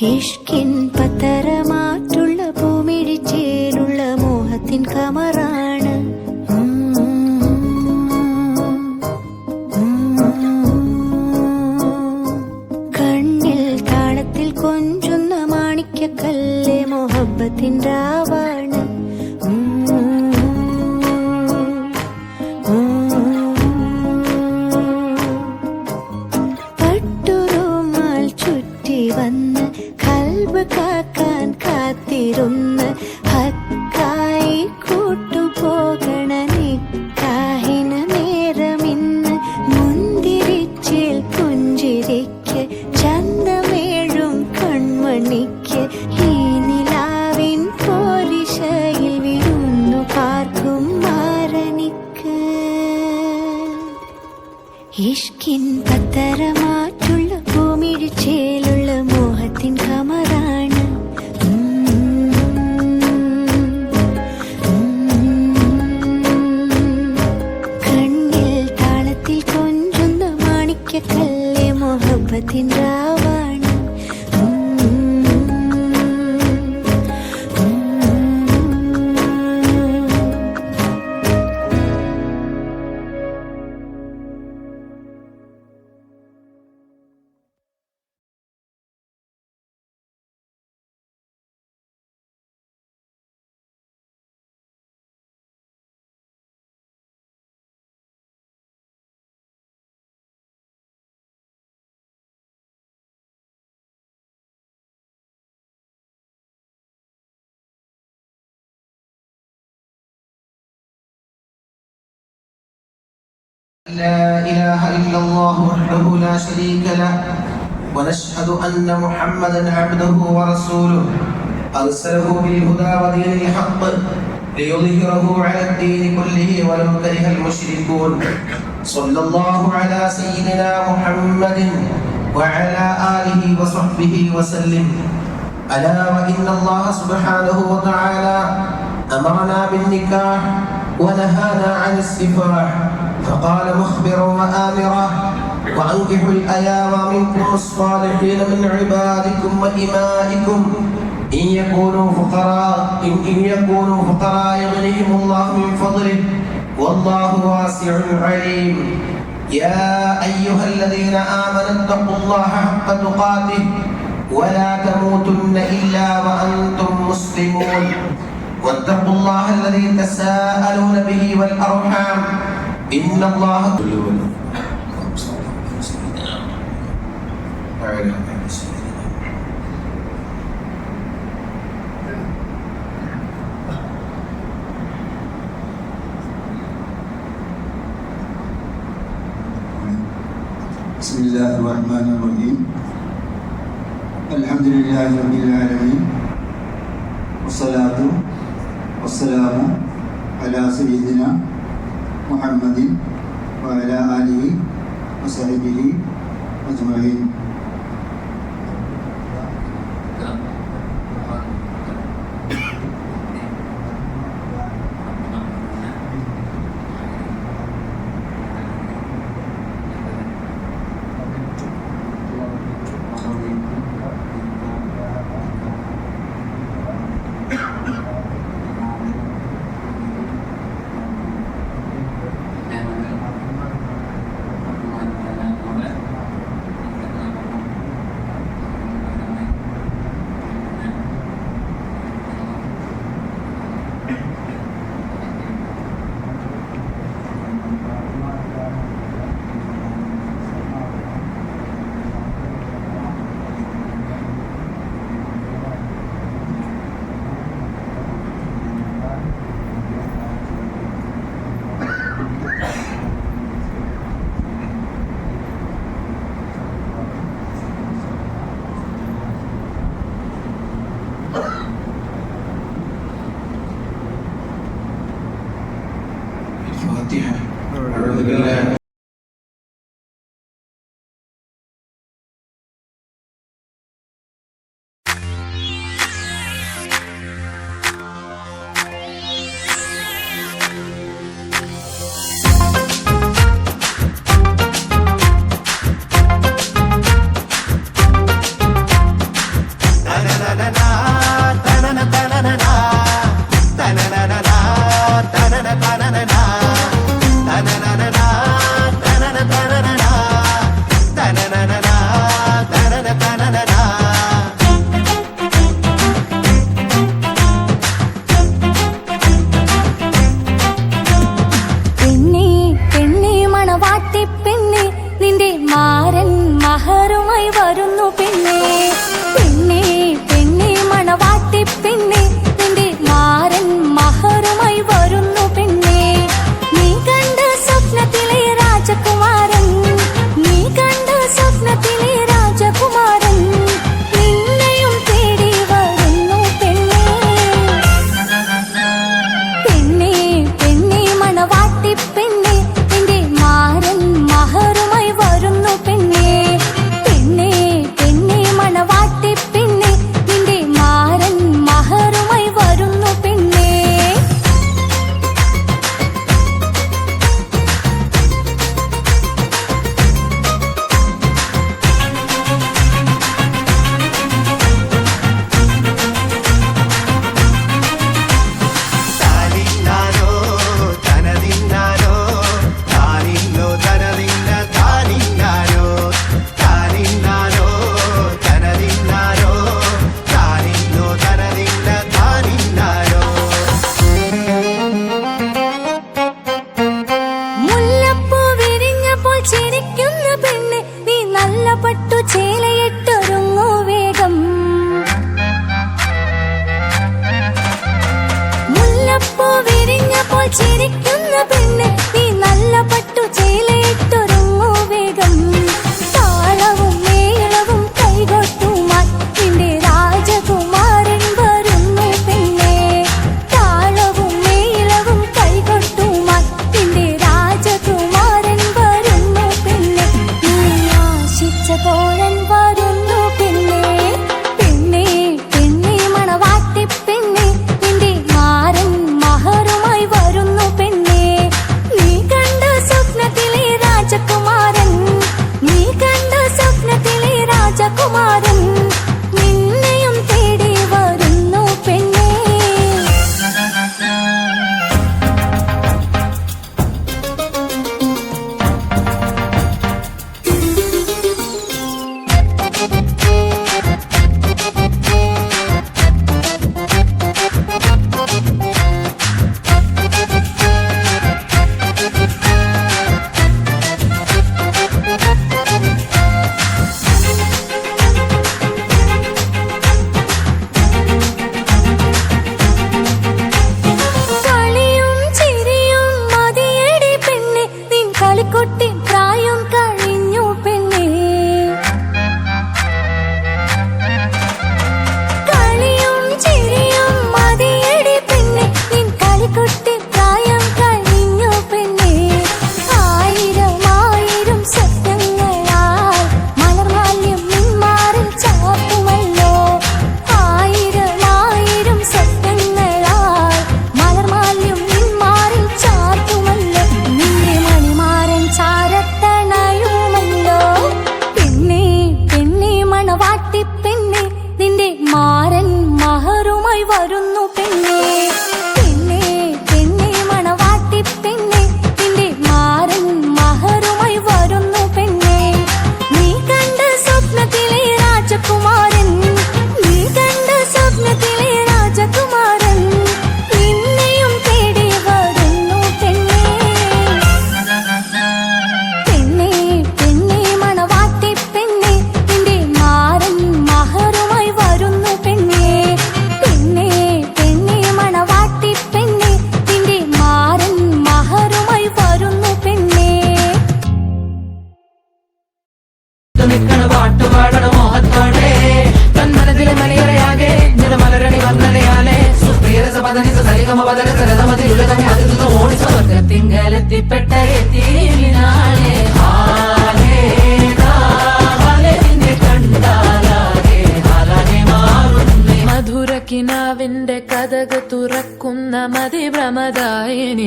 ഇഷ്കിൻ പത്തരമാറ്റുള്ള പൂമിഴിച്ചേലുള്ള മോഹത്തിൻ കമറാണ്. കണ്ണിൽ താളത്തിൽ കൊഞ്ചുന്ന മാണിക്കക്കല്ലേ മൊഹബത്തിൻ രാവാണ് ഇഷ്കിൻ പത്തരമാറ്റുള്ള മോഹത്തിൻ കണ്ണിൽ താളത്തിൽ കൊഞ്ചുന്ന لا إله إلا الله وحده لا شريك له ونشهد أن محمدا عبده ورسوله. أرسله بالهدى ودين الحق ليظهره على الدين كله ولو كره المشركون. صلى الله على سيدنا محمد وعلى آله وصحبه وسلم. ألا وإن الله سبحانه وتعالى أمرنا بالنكاح ونهانا عن السفاح. فقال مخبرا وآمرا وأنكحوا الأيام منكم الصالحين من عبادكم وإمائكم. إن يكونوا فقراء إن, إن يكونوا فقراء يغنيهم الله من فضله. والله واسع عليم. يا أيها الذين آمنوا اتقوا الله حق تقاته ولا تموتن إلا وأنتم مسلمون. واتقوا الله الذي تساءلون به والأرحام. بسم الله الرحمن الرحيم الحمد لله رب العالمين والصلاة والسلام على سيدنا محمد وعلى آله وصحبه أجمعين. I really good at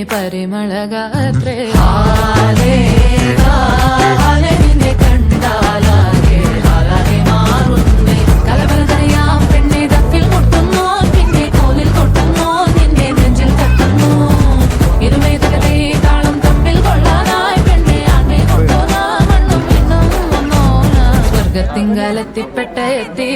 പരിമളകാത്രേ നിന്നെ കണ്ടാലാകെ. ആകെ മാറുന്നേ. കലപലതറിയാം പെണ്ണെ തപ്പിൽ മുട്ടുന്നു പിന്നെ കോലിൽ കൊട്ടുന്നു നിന്നെ നെഞ്ചിൽ തട്ടുന്നു. ഇരുമേ തകതേ താളം തമ്മിൽ കൊള്ളാനായി പെണ്ണെ ആൺമേ കൊണ്ടോ നാ മണ്ണും പെണ്ണും വന്നോ സ്വർഗത്തിങ്കാലെത്തിപ്പെട്ട എത്തി.